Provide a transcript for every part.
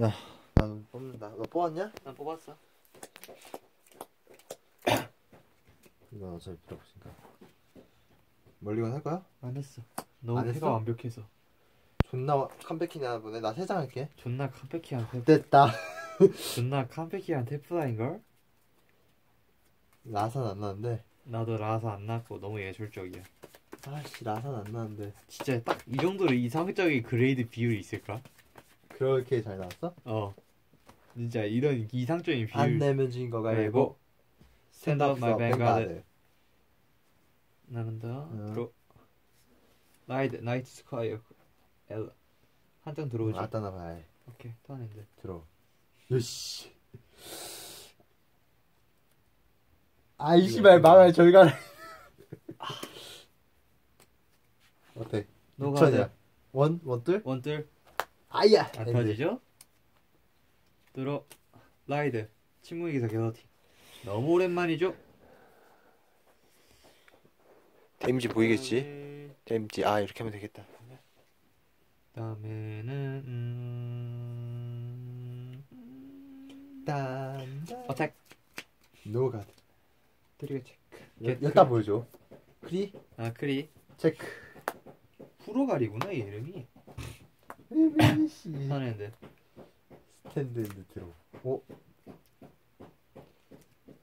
야, 나 뽑는다. 너 뽑았냐? 난 뽑았어. 이건 어차피 필요 없으니까. 멀리건 할 거야? 안 했어. 너무 안 패가 했어? 완벽해서. 존나 와- 컴백이냐 보네. 나 세 장 할게. 존나 컴패키한 테 됐다. 존나 컴패키한 테프라인 걸? 라산 안 나는데. 나도 라서 안 났고 너무 예술적이야. 아씨, 라산 안 나는데. 진짜 딱 이 정도로 이상적인 그레이드 비율이 있을까? 그렇게 잘 나왔어? 어. 진짜 이런 이상적인 비율. 안 내면 진 거가 아니고. Stand up my vanguard. 응. 들어. 나이트 나이트 스콰이어 L 한장 들어오지. 아따 나 봐야 오케이 턴인데. 들어. 요씨. 아이 씨발 말말 저리 가라. 어때? 6천이야. 원 원둘? 원뜰 아야. 안. 터지죠? 들어 라이드 친구의 기사 게너티 너무 오랜만이죠? 데미지 보이겠지? 데미지 아 이렇게 하면 되겠다. 다음에는 음... 딴. 어택 노가. 드리그 체크 여- 여기다 보여줘. 크리 아 크리 체크. 후로갈이구나 이 이름이 에비씨. 하는데 스탠드인데 들어. 오.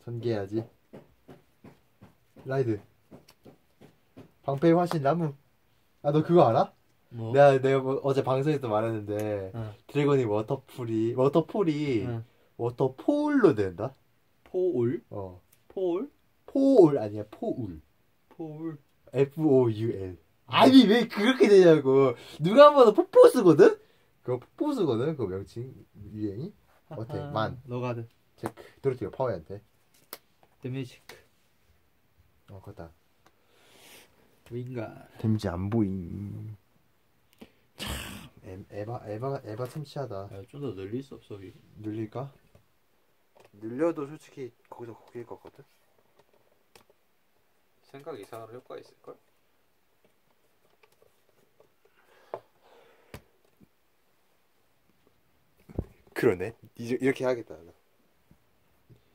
전개해야지. 라이드. 방패의 화신 나무. 아 너 그거 알아? 뭐? 내가 내가 뭐 어제 방송에서 말했는데 어, 드래곤이 워터풀이 워터풀이 어. 워터폴로 된다. 포올 어. 포올 포울 아니야 포울. 포올 F O U L. 아니 왜 그렇게 되냐고. 누가 한번 포포 쓰거든? 그거 포포 쓰거든. 그 명칭 유행이. 어때? 만. 노가드 체크. 도로티가 파워한테. 데미지 체크 어, 그다 윙가 데미지 안 보임. 참, 에, 에바, 에바, 에바 참치하다. 좀 더 늘릴 수 없어 위 늘릴까? 늘려도 솔직히 거기서 거기일 것 같거든? 생각 이상으로 효과 있을걸? 그러네. 이, 이렇게. 나.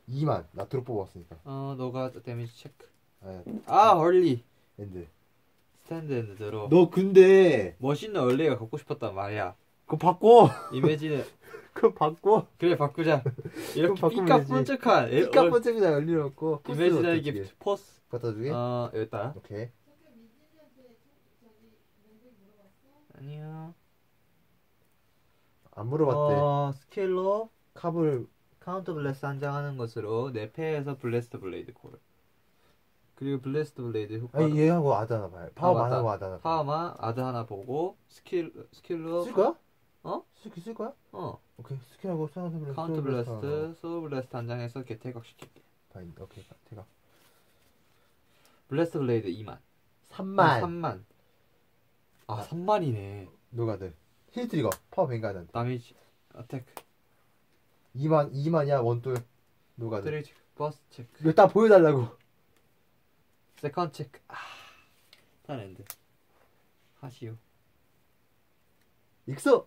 2만. 나 드롭 뽑았으니까. 어 노가드 데미지 체크 아, 아 얼리 엔드. 스탠드 엔드 들어 너 근데, 멋있는 얼리가 갖고 싶었단 말이야 그거 바꿔! 이미지는 그거 바꿔! 그래 바꾸자 이렇게 바꾸면 삐까 뻔쩍한 에- 삐까 얼- 번쩍이다 열려놓고. 이미지널 기프트 포스 갖다 주게? 어 여기다 오케이. 아니요 안 물어봤대. 어, 스킬로 카불 카운터 블래스트 한장 하는 것으로 내 패에서 블래스트 블레이드 콜 그리고 블래스트 블레이드 효과 아니, 얘하고 아다나 봐요. 파워만 맞다. 하고 아다나. 파마 아드 하나 보고 스킬 스킬로 쓸 거야? 어? 쓸, 쓸 거야? 어 오케이. 스킬하고 카운터 블래스트. 카운터 블래스트 소울 블래스트 한 장에서 개태각 시킬게 바인, 오케이. 제가. 블래스트 블레이드 2만 3만. 3만 아 3만이네 노가드. 힐 트리거. 파워 뱅가드 다미지 어택. 2만 2만이야 원돌 노가드 스트레이트 버스 체크. 이거 딱 보여달라고. 세컨 체크. 아 타랜드. 하시오. 익소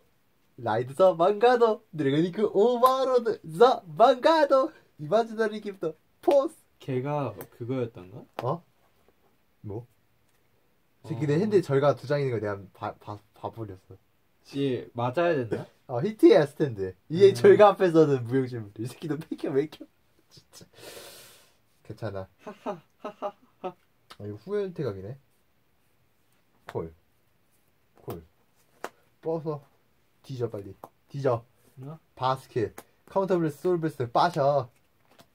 라이드 더 망가도 드래그니크 오바로드 더 망가도 이마지너리 기프트 포스. 걔가 그거였던가? 어? 뭐? 새끼 내 핸드 절가 두 장인 걸 내가 봐, 봐, 봐버렸어. 얘 맞아야 된다? 어 히트야 스탠드 이게 음. 절가 앞에서는 무용실 이 새끼 너 맥혀 맥혀 진짜. 괜찮아. 아 이거 후연 태각이네. 콜 콜. 뻗어. 뒤져 빨리. 뒤져. 뭐야? 바스켓. 카운터 블레스 소울 블레스 빠셔.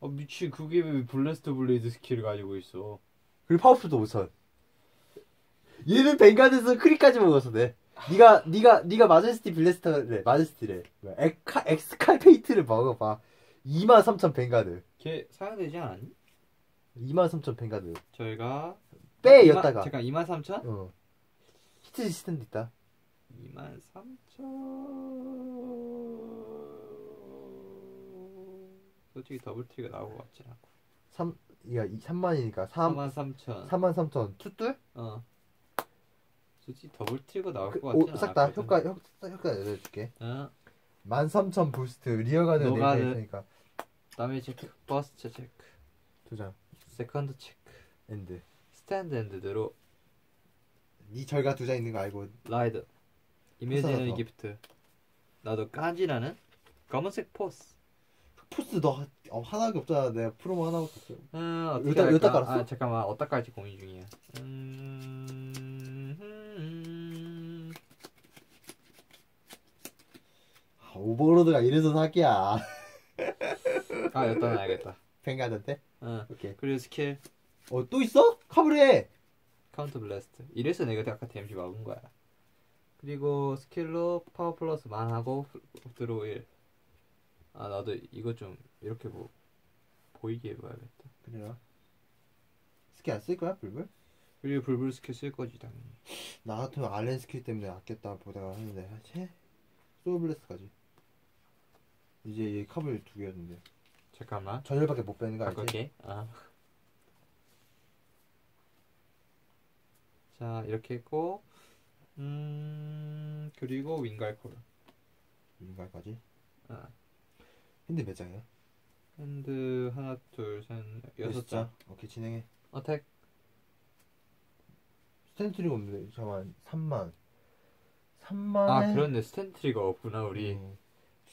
아 미친. 그게 왜 블래스트 블레이드 스킬을 가지고 있어? 그리고 파워풀도 못선. 얘는 뱅가드에서 크리까지 먹었어 내 니가 니가 니가 마제스티 블레스터래 마제스티래. 뭐야, 엑카 엑스칼페이트를 먹어봐. 23,000 뱅가드. 걔 사용되지 않았니? 23,000 뱅가드. 저희가 빼 이만- 였다가. 잠깐 23,000? 어. 히트 시스템도 있다. 23,000 솔직히 더블 트리가 나오고 같진 않고. 3 이가 3만이니까 3 43,000 33,000 투뚫 어 솔직히 더블 트리가 나올 그, 것 같진 오, 싹다. 효과 효, 효과 알려줄게 어? 13,000 부스트 리어가드. 네이트 있으니까 다메 체크, 버스트 체크, 두 장 세컨드 체크, 엔드 스탠드 드로, 니 절가 두 장 있는 거 알고 라이드, 회사라서. 기프트. 나도 깐지나는 검은색 포스. 포스 너 어, 하나밖에 없잖아 내가 프로모 하나밖에 없어 음, 어떻게 여기다- 할까? 여기다 깔았어? 아, 잠깐만, 어디다 깔지 고민 중이야. 음, 음, 아, 오버로드가 이래서 사기야 아, 여기다 놔야겠다. 뱅가드한테 어. 오케이 그리고 스킬, 어 또 있어? 카브레 카운터 블래스트. 이래서 내가 아까 댐지 막은 거야. 그리고 스킬로 파워 플러스 만 하고 드로우 1. 아, 나도 이거 좀 이렇게 뭐, 보이게 해봐야겠다. 그래라 스킬 안 쓸 거야 불불? 그리고 불불 스킬 쓸 거지, 당연히. 나 같으면 알렌 스킬 때문에 아꼈다 보다가 했는데 아, 쟤 소울블레스까지 이제 이 카블 두 개였는데 잠깐만. 전열밖에 못 빼는 거 알지? 바꿀게. 아. 자, 이렇게 했고, 음, 그리고 윙갈콜. 인가까지 아. 핸드 몇 장이야? 핸드 하나, 둘, 셋, 넷, 여섯 장. 오케이 진행해 어택. 스탠트리가 없는데 잠깐만 3만 3만에 아, 그런데 스탠트리가 없구나, 우리. 음,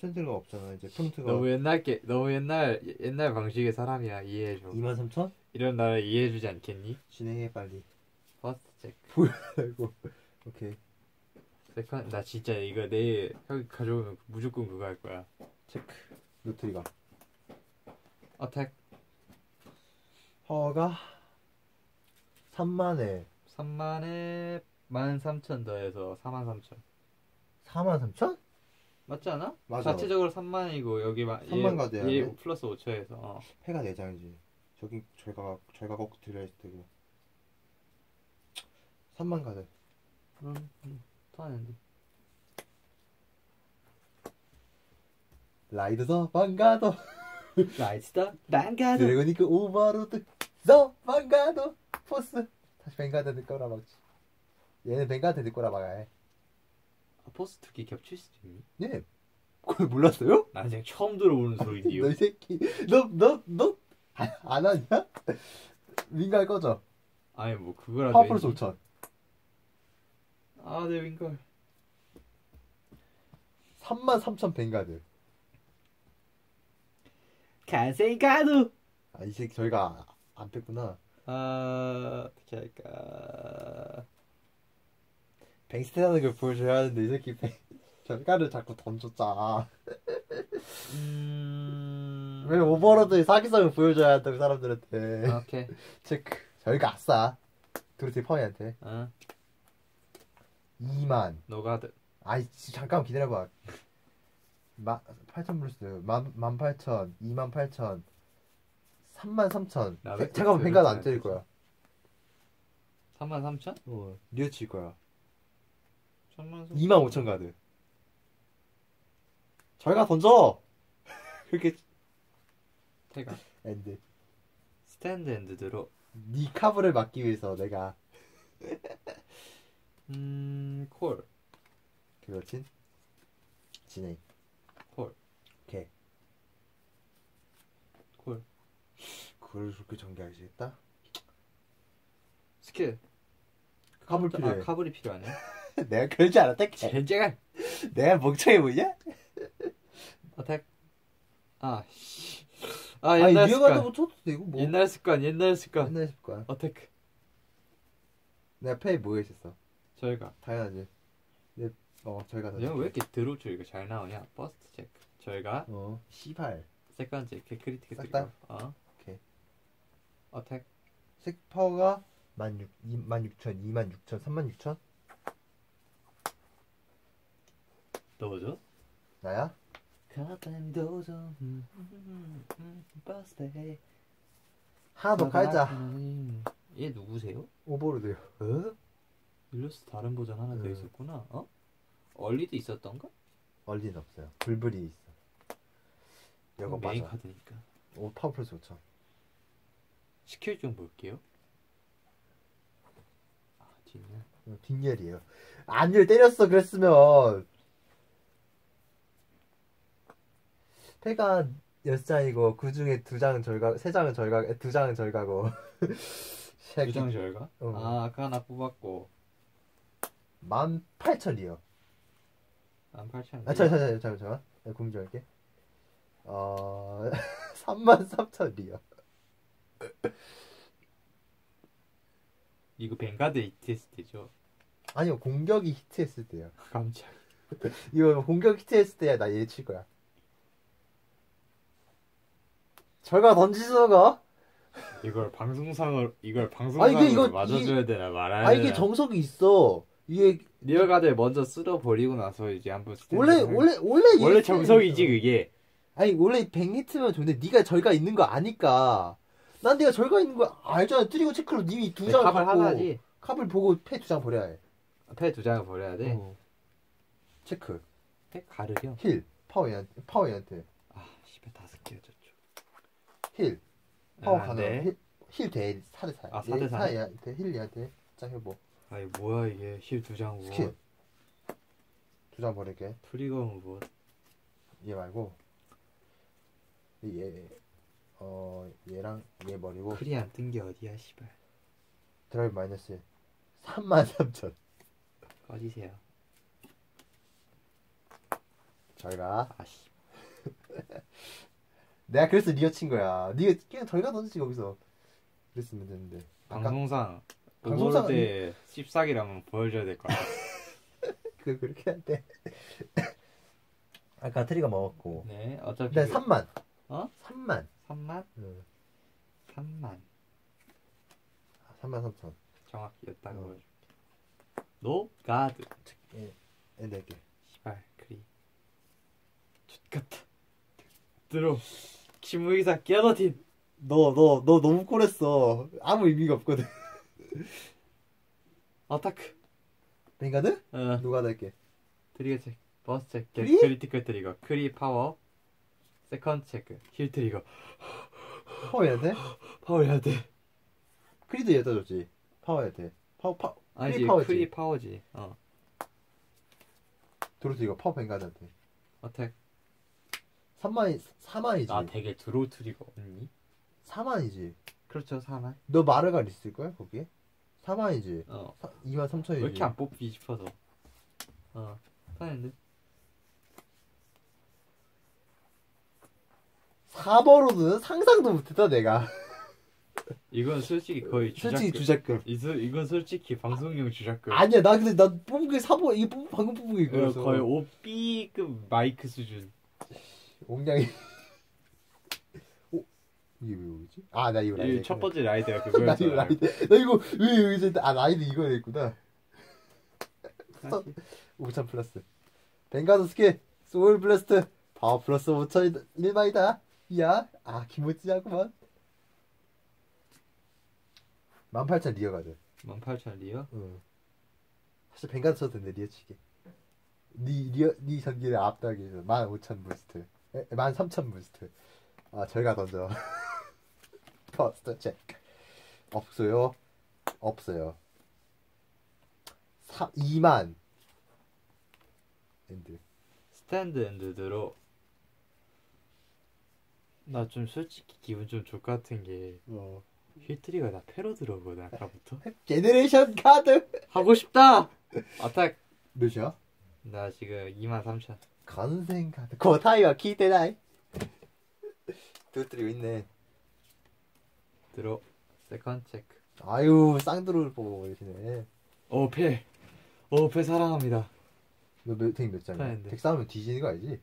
스탠트리가 없잖아 이제 프론트가 너무 옛날 게, 너무 옛날, 옛날 방식의 사람이야. 이해해줘. 2만 3천? 이런 나를 이해해주지 않겠니? 진행해 빨리 퍼스트 체크. 아이고 오케이 세컨, 나 진짜 이거 내일 형이 가져오면 무조건 그거 할 거야. 체크. 노트리가 어택. 허가 3만에 3만에 13,000 더해서 43,000. 4만 3천? 맞지 않아? 맞아. 자체적으로 3만이고 여기 마, 3만 가져야 얘 돼. 플러스 5초에서. 어. 패가 4장이지. 저기 절가 절가 꼭 들어야 되고. 3만 가드 음, 음, 토하는데. 라이드 더 반가도. 라이스다 난가도. 드래곤이크 오버로드 더 반가도. 포스. 다시 뱅가드 넣을 거라 막지. 얘는 뱅가드 넣을 거라 막아 아, 포스 두개 겹칠 수도 있니? 네. 그걸 몰랐어요? 나 지금 처음 들어보는 소리인데요. 너 이 새끼. 너 너 너 안 하냐? 윙갈 꺼져. 아니 뭐 그거라도 했니? 5천. 아내 윙걸 3만 3천 뱅가드 간생가도 아이 새끼 저희가 안 뺐구나. 아 어떻게 할까 뱅스테 하는 걸 보여줘야 하는데 이 새끼 뱅 절가를 자꾸 던졌자 음... 왜 오버로드의 사기성을 보여줘야 한다고 사람들한테. 아, 오케이. 체크. 저희가 아싸. 도르티 파이한테 어. 2만. 노가드 아이 씨, 잠깐 기다려봐. 마, 8천 블루스. 만, 18,000 28,000 33,000 나왜 잠깐만 엑스를 뱅가드 안안 때릴? 거야. 33,000? 어. 리어 칠 거야 3만 25,000 가드. 저희가 던져! 그렇게 태가 엔드. 스탠드 앤드 드로 니 카브를 막기 위해서 내가. 음... 콜. 그렇진? 진행. 콜. 오케이. 콜. 그걸 그렇게 전개하시겠다? 스킬. 카불 아, 필요해. 카불이 필요하네 내가 그럴 줄 알았다 젠제가 내가 멍청해 보이냐? 어택. 아 씨. 아 아니 옛날 습관. 뭐 쳐도 되고 뭐. 옛날 습관 옛날 습관. 옛날 습관. 어택. 내가 페이 뭐 했었어? 저희가. 당연하지. 내, 어 저희가 왜 이렇게 드로우 처리가 잘 나오냐? 버스트 체크 저희가 어 세컨드 체크 크리티컬 싹 드리고 다? 어. 오케이. 어택. 색 파워가 16, 26,000, 26,000, 36,000 넣어줘 나야? 음, 음, 버스데이 하나 더 깔자. 얘 누구세요? 오버로드요. 어? 일러스트 다른 버전 하나 더 음. 있었구나. 어? 얼리도 있었던가? 얼리는 없어요. 불불이 있어. 이거 메인 맞아 카드니까. 오 파워 플러스 5,000 스킬 좀 볼게요. 아 뒷면 어, 뒷열이에요. 안열 때렸어 그랬으면 패가 여섯 장이고 그 중에 두 장은 절가, 세 장은 절가, 두 장은 절가고. 두장 절가? 어. 아 아까 하나 뽑았고 만 팔천이요. 18,000 아, 잠깐, 잠깐, 잠깐, 잠깐. 고민 좀 할게. 어, 3만 3천이요. 이거 뱅가드 ETST죠 아니요, 공격이 히트했을 때요. 깜짝 이거 공격 히트했을 때야, 나얘칠 거야. 절가 던지서가? 이걸 방송상을 이걸 아, 방송상으로 이게 이거- 맞아줘야 되나 말아야 아, 이게 되나? 정석이 있어. 이게, 리얼가드를 먼저 쓸어 버리고 나서 이제 한번 스탠드 원래, 할- 원래, 원래, 원래 정석이지 그게. 아니 원래 100히트면 좋은데 네가 절가 있는 거 아니까. 난 네가 절가 있는 거 알잖아. 트리거 체크로 님이 두 장을 네, 값을 갖고 하나지. 컵을 보고 패 두 장 버려야 해. 패 두 장을 버려야 돼? 어. 체크. 패 가르려? 힐. 파워 얘한테 파워 얘한테. 아 씨발 다섯 개 저쪽 힐. 파워 아, 가능. 네. 힐대 4대 4 아, 4대 4? 얘한테 힐 얘한테 장 해보. 아 이 뭐야 이게. 힐 두장 뭐. 스킬. 두장 버릴게. 트리거는 뭐? 얘 말고. 얘 어 얘랑 얘 버리고. 크리 안 뜬 게 어디야 씨발. 드라이브 마이너스 3만 3천. 꺼지세요? 절가 아씨 내가 그래서 니가 친 거야. 니가 그냥 절가 던지지 거기서. 그랬으면 되는데. 방송상 방송상 방송상 때 씹사기라면 보여줘야 될것 같아 그 그렇게 한대. 아까 트리가 먹었고. 네 어차피 근데 3만. 어? 3만. 3만? 응. 3만 3만 3천. 정확히 였다고 어. 보여줄게 노 가드 엔들게. 씨발 크리 X같다 들어 키무이사 기아더틴 너, 너, 너 너무 꼴했어. 아무 의미가 없거든. 어타크 뱅가드? 어 누가 될게. 트리거 체크 버스 체크 크리? 크리티컬 트리거 크리 파워 세컨드 체크 힐 트리거 파워 얘한테? 파워 해야 돼 크리도 얘다 줬지. 파워 얘한테. 파워, 파워. 아니지 크리 파워지. 크리 파워지 어 도로트 이거 파워 뱅가드한테. 어택 3만이, 4만이지. 아 되게 드로우 트리거 없니? 4만이지. 그렇죠 4만 너 마르가 있을걸? 거기에? 4만이지. 어 2만 3천이지. 왜 이렇게 안 뽑기 싶어서 어 하는데 4버로는 상상도 못했다 내가 이건 솔직히 거의 솔직히 주작급 이거, 이건 솔직히 방송용 주작급 아니야 나 근데 나 뽑은 게 4버 이게 뽑, 방금 뽑은 게 이거 이거였어 거의 5B급 마이크 수준 옹량이. 오 이게 왜 오지? 아 나 이거 이 라이드 첫 번째 라이드가 나 이거 라이드 나 이거 왜 여기서 아 라이드 이거 했구나. 5천 플러스. 뱅가드 스킬 소울 블래스트 파워 플러스 5천 1마이다. 이야. 아 기모찌하구만 18,000 리어가드 18,000 리어? 응. 사실 뱅가드 쳐도 되는데 리어 치게. 니 리어 니 전기를 위해서 15,000 부스트. 에, 13,000 부스트. 아 저희가 던져. 퍼스트 체크. 없어요. 없어요. 3, 2만. 엔드. 스탠드 앤드 드로 나 좀 솔직히 기분 좀 좋 같은 게 어. 힐트리가 나 패로 들어오거든 아까부터 제네레이션 카드. 하고 싶다! 어택 몇이야? 나 지금 23,000 두드리고 있네. 드로 세컨드 체크. 아유 뽑아 버리시네. 오패 오패 사랑합니다. 너몇 덱몇 장이야? 덱 싸우면 뒤지는 거 알지?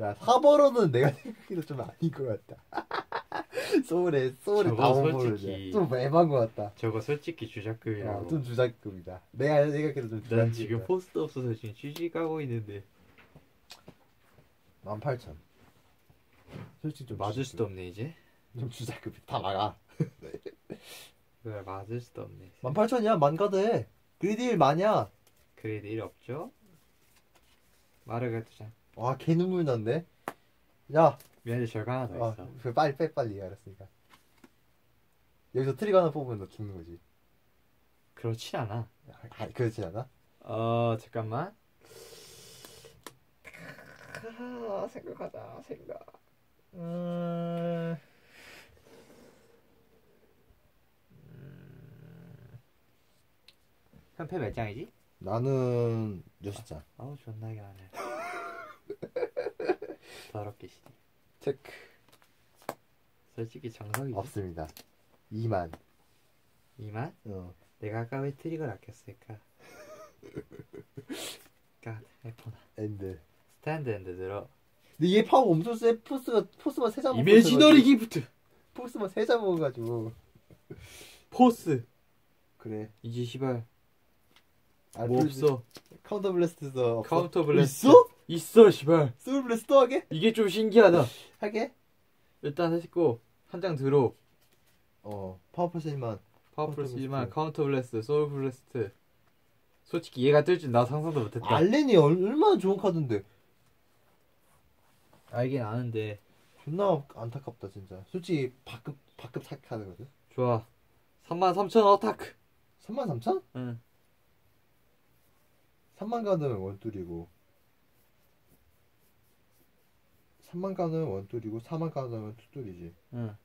야 4번호는 내가 생각해도 좀 아닌 것 같다. 소울에 소울에 저거 다 솔직히- 오버를 좀 애만 것 같다. 저거 솔직히 주작급이라고. 야, 좀 주작급이다. 내가 생각해도 좀난 주작급이다. 지금 포스트 없어서 지금 취지 까고 있는데 18,000 솔직히 좀 맞을. 수도 없네 이제. 좀 주작급이 다 나가. 그래 맞을 수도 없네. 18,000이야? 만가드 그리딜 마냐 그레이드 1 없죠? 마르가 두장 와 개 눈물 난데? 야. 미안해 절가 하나 더 아, 있어. 그 빨리 빼 빨리 알았으니까. 여기서 트리거 하나 뽑으면 너 죽는 거지. 그렇진 않아. 아, 그렇지 않아? 어 잠깐만 아, 생각하자 생각 음... 현패 몇 장이지? 나는 여섯 장. 아우 존나게 하네 더럽게 시네 체크. 솔직히 정석이지 없습니다. 2만. 2만? 어. 내가 아까 왜 트릭을 아꼈을까? 까 해포나 엔드. 스탠드 엔드 들어 근데 얘 파워 엄청 세. 포스가 포스만 세장 이미지너리 기프트 포스만 세장 먹어가지고. 포스 그래. 이제 시발 아, 뭐 없어 카운터 블래스트도 없어. 카운터 블래스트 있어? 있어 시발 소울 블래스트 또 하게? 이게 좀 신기하다 하게? 일단 했고 한장 들어 어. 파워. 파워풀 카운터 1만 블래스트. 카운터 블래스트 소울 블래스트 솔직히 얘가 뜰 줄 나 상상도 못했다 알렌이 얼- 얼마나 좋은 카드인데. 알긴 아는데 존나 안타깝다 진짜. 솔직히 바급 바급 사 카드거든. 좋아 33,000 어타크 3만 3천? 응 3만 가는 원툴이고 3만 가는 원툴이고 4만 가는 투툴이지. 응.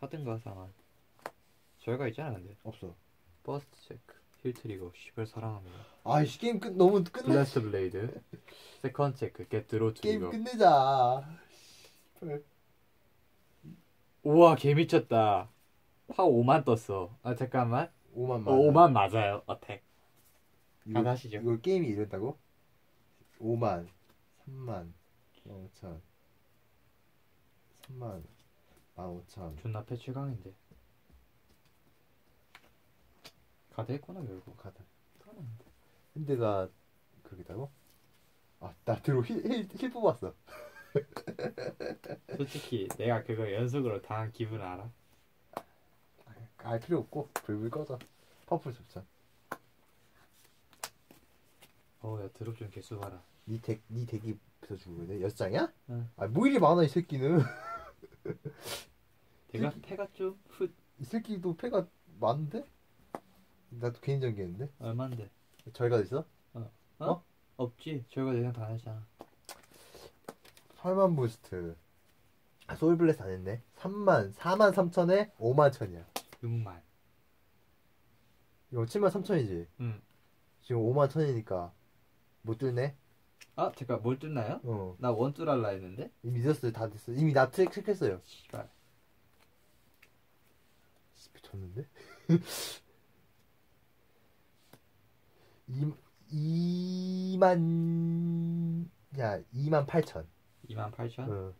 하든가 상한. 저희가 있잖아 근데. 없어. 버스트 체크. 힐 트리거. 시발 사랑합니다. 아이씨 게임 끝 너무 끝내. 블래스트 블레이드. 세컨 체크. 겟 드로 게임 트리거. 끝내자. 우와 개 미쳤다. 파 5만 떴어. 아 잠깐만. 5만 어, 5만 맞아요. 어택. 이거, 하나 하시죠. 이거 게임이 이랬다고? 5만 3만 5천 3만 15,000 존나 패출강인데. 가드 했구나 결국. 가다. 핸드가 그러겠다고? 아, 나 들어 힐, 힐, 힐 뽑았어. 솔직히 내가 그거 연속으로 당한 기분 알아? 알 필요 없고 불불 꺼져. 퍼플 좋죠. 어야 드롭 좀 개수 봐라. 니 덱, 니 덱이 부서 주고 있네. 여섯 장이야? 응. 아, 뭐 이리 많아 이 새끼는. 내가 패가 좀 훗. 이 새끼도 패가 많은데? 나도 개인 전개했는데. 얼만데? 저희가 있어? 없지. 저희가 내장 다 했잖아. 8만 부스트. 아, 소울블레스 안 했네. 3만, 4만 3천에 5만 천이야. 6만. 이거 7만 3천이지. 응. 지금 5만 천이니까 못 뚫네. 아 잠깐 뭘 뜯나요? 어. 나 원줄 할라 했는데. 이미 늦었어요. 다 됐어. 이미 나 트랙 체크했어요. 씨발. 미쳤는데? 2, 2만 야 2만 8천 2만 8천? 어.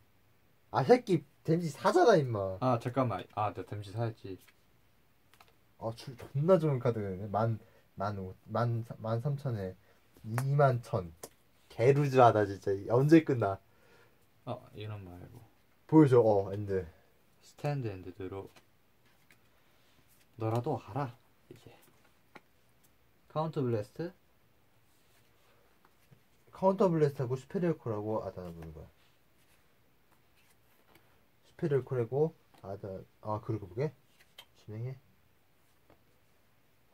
아 새끼 댐지 사잖아 임마 아 잠깐만. 아나 댐지 사야지. 아 줄 존나 좋은 카드네 만만 만, 만 삼천에 2만 천 개루즈하다 진짜 언제 끝나 어 이런 말고. 보여줘 어 엔드 스탠드 앤드 드로. 너라도 하라 이제. 카운터 블래스트. 카운터 블래스트하고 슈페리얼 콜하고 아다나 보는 거야 슈페리얼 콜하고 아다 아 그러고 보게 진행해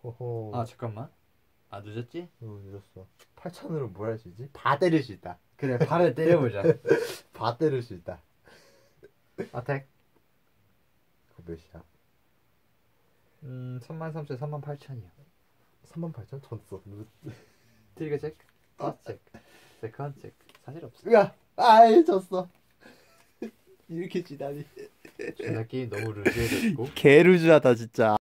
호호 아 잠깐만. 아 늦었지? 어, 늦었어. 8천으로 뭘 할 수 있지? 다 때릴 수 있다. 그래 발을 때려보자. 다 때릴 수 있다. 아택. 그거 몇이야? 음 3만 3천 3만 8천이야. 3만 8천? 졌어. 누- 트리거 체크. 버스 체크. 세컨 체크. 사실 없어. 으아! 아이, 졌어. 이렇게 지다니. 존나 게임 너무 루즈해졌고. 개 루즈하다, 진짜.